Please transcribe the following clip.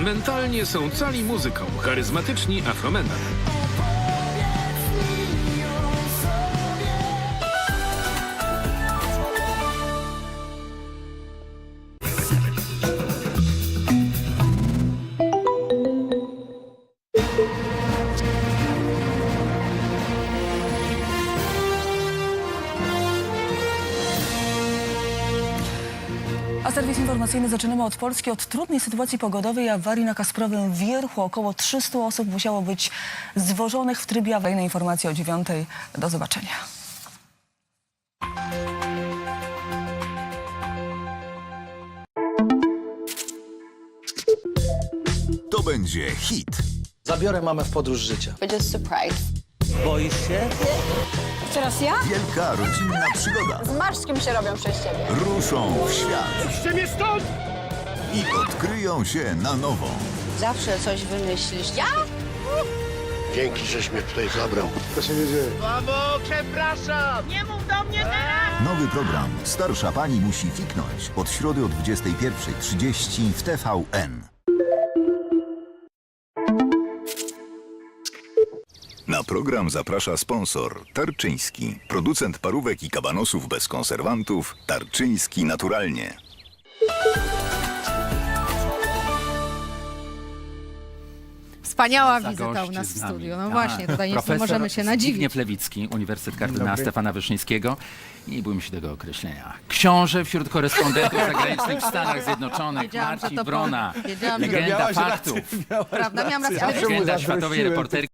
mentalnie są cali muzyką, charyzmatyczni afrometal. A serwis informacyjny zaczynamy od Polski. Od trudnej sytuacji pogodowej i awarii na Kasprowym Wierchu około 300 osób musiało być zwożonych w trybie awaryjnej informacji o dziewiątej. Do zobaczenia. To będzie hit. Zabiorę mamę w podróż życia. Będzie surprise. Boisz się? Teraz ja? Wielka rodzinna przygoda. Z Marszkiem się robią przez ciebie. Ruszą w świat. I odkryją się na nowo. Zawsze coś wymyślisz. Ja? Dzięki, żeś mnie tutaj zabrał. Nowy program Starsza Pani musi fiknąć. Od środy o 21.30 w TVN. Na program zaprasza sponsor Tarczyński, producent parówek i kabanosów bez konserwantów. Tarczyński naturalnie. Wspaniała Za wizyta u gości nas z w nami. studiu. No Tak. właśnie, tutaj nic nie Profesor możemy się nadziwić. Zbigniew Lewicki, Uniwersytet Kardynała Stefana Wyszyńskiego. Nie bójmy się tego określenia. Książę wśród korespondentów zagranicznych w Stanach Zjednoczonych, Wiedziałam, że Marcin to Brona. powie. Wiedziałam, że- Legenda faktów. Prawda, miałam rację, ale Legenda światowej reporterki.